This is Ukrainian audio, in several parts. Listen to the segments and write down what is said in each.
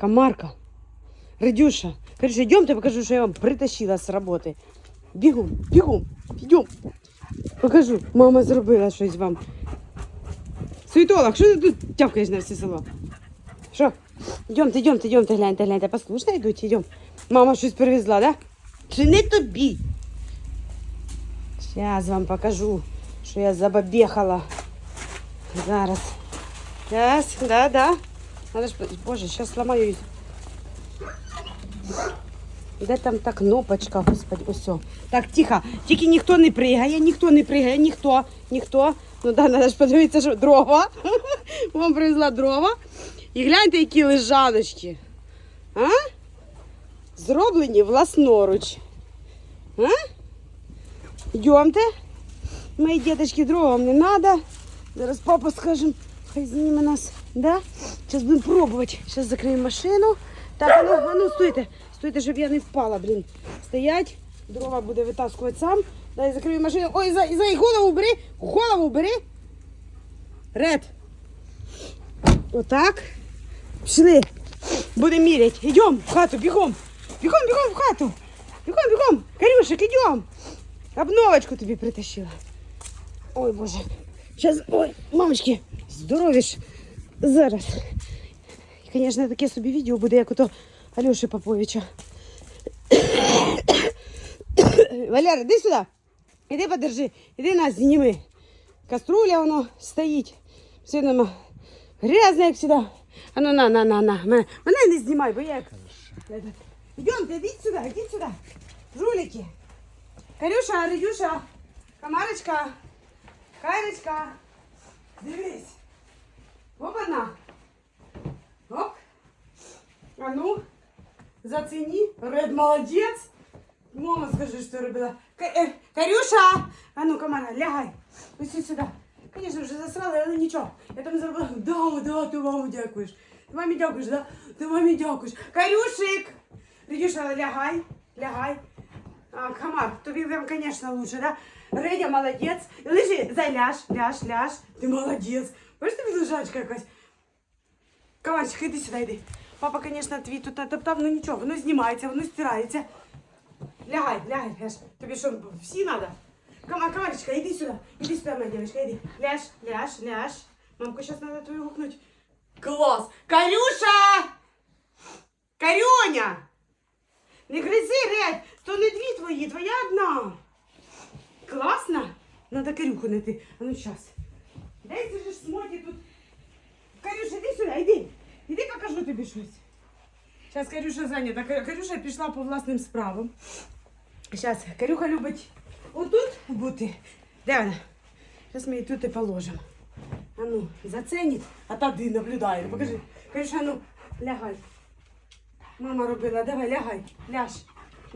Комарка. Радюша, Карюша, идемте, покажу, что я вам притащила з роботи. Бігом, бігом, йдем. Покажу, мама зробила щось вам. Суетолог, що ти тут тявкаєш на все село? Що? Йдемте, йдемте, йдемте, гляньте, гляньте, послушно йдуть, йдем. Мама щось привезла, да? Чи не тобі? Зараз вам покажу, що я забабехала. Зараз. Зараз, да, да. Ж, боже, зараз сломаю. Де там та кнопочка, господи, ось. Так, тихо, тільки ніхто не пригає, ніхто не пригає, ніхто, ніхто. Ну да, треба ж подивитися, що дрова. Вам привезла дрова. І гляньте, які лежаночки. А? Зроблені власноруч. А? Йдемте. Мої діточки дрова не треба. Зараз папа скажем, хай зніме нас. Да? Зараз будемо пробувати. Зараз закриємо машину. Так, а ну, а ну стойте. Стойте, щоб я не впала, блін. Стоять. Дрова буде витаскувати сам. Дай закрию машину. Ой, за, за голову бери. Голову бери. Ред. Отак. Пішли. Будемо міряти. Йдемо в хату, бігом. Бігом, бігом в хату. Бігом, бігом. Карюшик, йдемо. Обновочку тобі притащила. Ой, Боже. Сейчас, ой, мамочки, здорові. Зараз. І, звісно, таке собі відео буде, як ото Альоші Поповича. Валера, іди сюди. Іди подержи. Іди нас зніми. Каструля воно стоїть. Все нема. Грязне, як завжди. А ну на, на, на, на. Мене, мене не знімай, бо я як. Йдемте, ідіть сюди, ідіть сюди. Жулики. Карюша, Радюша, Камарочка, Кайрочка, дивись. А ну, зацени. Ред молодец. Мама, скажи, что робила. Ка- э, Карюша! А ну, Камара, лягай. Ось сюди. Конечно, вже засрали, але нічого. Я там зробила. Да, да, ти маму дякуєш. Ти мамі дякуєш, да? Ти мамі дякуєш. Карюшик! Радюша, лягай, лягай. А, Камар, тобі прям, конечно, лучше, да? Редя молодець. Лежи, зай, ляж, ляж, ляж. Ти молодець. Бачиш, тобі лежачка якась. Камарчик, іди сюди, йди. Папа, конечно, твій тут натоптав, ну нічого, воно знімається, воно стирається. Лягай, лягай, ляж. Тобі що, всі надо? Камар, Камарочка, іди сюди. Іди сюди, моя девочка, іди. Ляж, ляж, ляж. Мамку, зараз треба твою гукнуть. Клас. Карюша! Карюня! Не гризи, Редь, то не дві твої, твоя одна. Класно? Надо Карюху знайти. А ну щас. Дай ти ж смотри тут. Карюша, іди сюди, іди. Іди покажу тобі щось. Зараз Карюша зайнята. Карюша пішла по власним справам. Зараз Карюха любить отут бути. Де вона? Зараз ми її тут і положимо. А ну, заценить, а та ти наблюдає. Покажи. Карюша, ну, лягай. Мама робила, давай, лягай, ляж.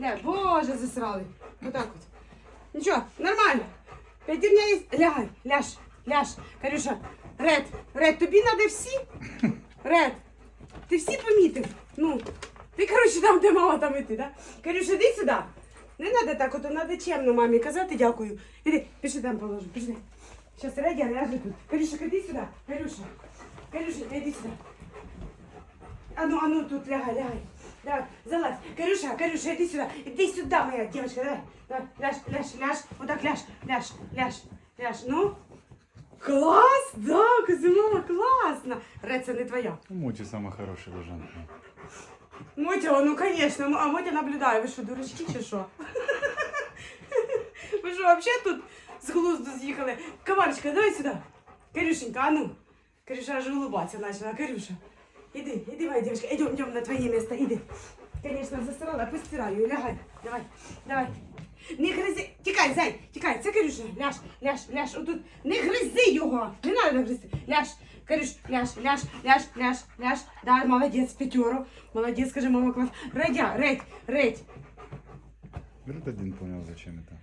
Ляж. Боже, засрали. Отак от. Нічого, нормально. П'ятірня є. Лягай, ляж, ляж. Карюша, Ред, Ред, тобі треба всі? Ред, ти всі помітив? Ну, ти, коротше, там, де мама там іти, да? Карюша, іди сюди. Не треба так, от треба чемно мамі казати дякую. Іди, пішли там положу, пішли. Зараз Редя ляже тут. Карюша, іди сюди. Карюша, Карюша, іди сюди. А ну, а ну, тут лягай, лягай. Давай, залазь. Карюша, Карюша, иди сюда. Иди сюда, моя девочка, давай. Давай, ляж, ляж, ляж. Вот так ляж, ляж, ляж, ляж. Ну. Класс, да, Казимова, классно. Ред, це не твоя. Моті сама хороша лежанка. Мотя, ну, конечно, а Мотя наблюдає. Ви що, дурачки чи що? Ви що, вообще тут з глузду з'їхали? Комарочка, давай сюди. Карюшенька, а ну. Карюша аж улыбаться начала. Карюша, иди, иди, моя девочка, идем, идем на твое место, иди. Конечно, засрала, постираю, лягай, давай, давай. Не гризи, тікай, зай, тікай, це Карюша, ляж, ляж, ляж, отут, не гризи його, не треба гризти, ляж, Карюш, ляж, ляж, ляж, ляж, ляж, да, молодець, п'ятеро, молодець, скажи, мама, клас, Редя, редь, редь, Ред один понял, зачем это.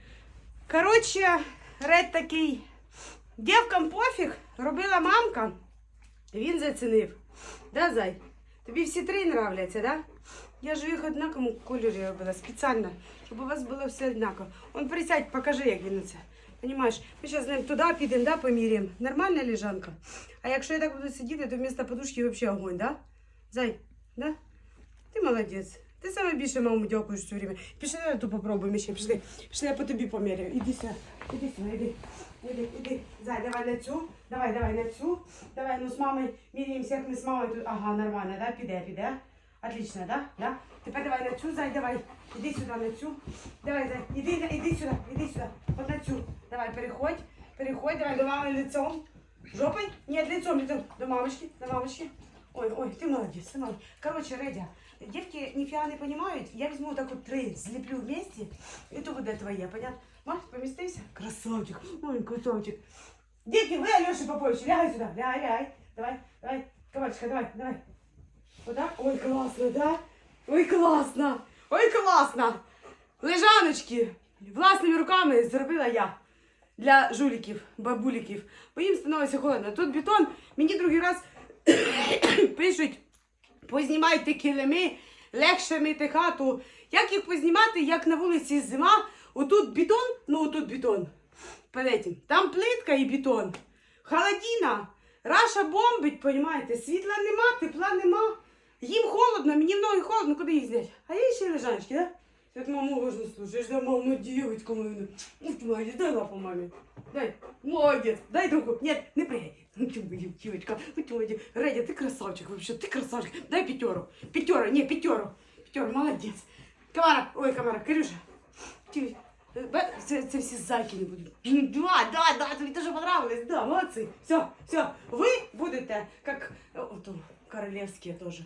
Коротше, Ред такий. Дівкам пофіг, робила мамка. Він зацінив. Да, зай? Тобі всі три нравляться, так? да? Я ж їх однаковому кольорі робила спеціально, щоб у вас було все однаково. Он присядь, покажи, як він це. Понимаєш, ми зараз з ним туди підемо, да, поміряємо. Нормальна лежанка. А якщо я так буду сидіти, то вместо подушки взагалі огонь, да? Зай, да? Ти молодець. Ти саме більше маму дякуєш все время. Пішли на ту попробуємо ще. Пішли. Пішли, я по тобі поміряю. Іди сюди. Іди сюди, іди. Іди, іди. Зай, давай на цю. Давай, давай на цю. Давай, ну з мамою міряємося, як ми з мамою тут. Ага, нормально, да? Піде, піде. Отлично, да? Да? Тепер давай на цю, зай, давай. Іди сюди на цю. Давай, зай, іди, іди сюди, іди сюди. От на цю. Давай, переходь. Переходь, давай до мами лицом. Жопой? Нет, лицом, лицом. До мамочки, до мамочки. Ой, ой, ты молодец, ты молодец. Короче, Редя, девки нифига не понимают. Я возьму вот так вот три, слеплю вместе, и то будет твоя, понятно? Маш, поместися? Красавчик, ой, красавчик. Девки, вы Алёше Попович, лягай сюда, лягай, лягай. Давай, давай, кабачка, давай, давай. Вот так? Ой, классно, да? Ой, классно, ой, классно. Лежаночки власними руками зробила я для жуліків, бабуліків, бо їм становиться холодно. Тут бетон, мені другий раз пишуть, познімайте килими, легше мити хату. Як їх познімати, як на вулиці зима, отут бетон, ну отут бетон. Палеті. Там плитка і бетон. Холодина. Раша бомбить, понімаєте? Світла нема, тепла нема. Їм холодно, мені в ноги холодно, куди їх зняти? А я ще лежаночки, да? Як маму можна да мама девочка моя. Ух ты, дай лапу маме. Дай, молодец, дай руку. Нет, не прыгай. Ну ты моя девочка, ну ты молодец. Радя, ты красавчик вообще, ты красавчик. Дай пятеру. Пятеру, не, пятеру. Пятеру, молодец. Камара, ой, Камара, Кирюша. Ти- Бе- Це, це всі зайки не будуть. М, Да, да, да, тобі дуже понравилось. Да, молодці. Все, все. Ви будете, як о, ото, королевські теж.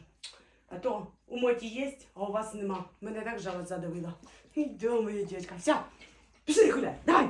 А то у Моті є, а у вас нема. Мене так жалость задавила. Іди, моя дівчинка. Все, пішли гуляй. Давай.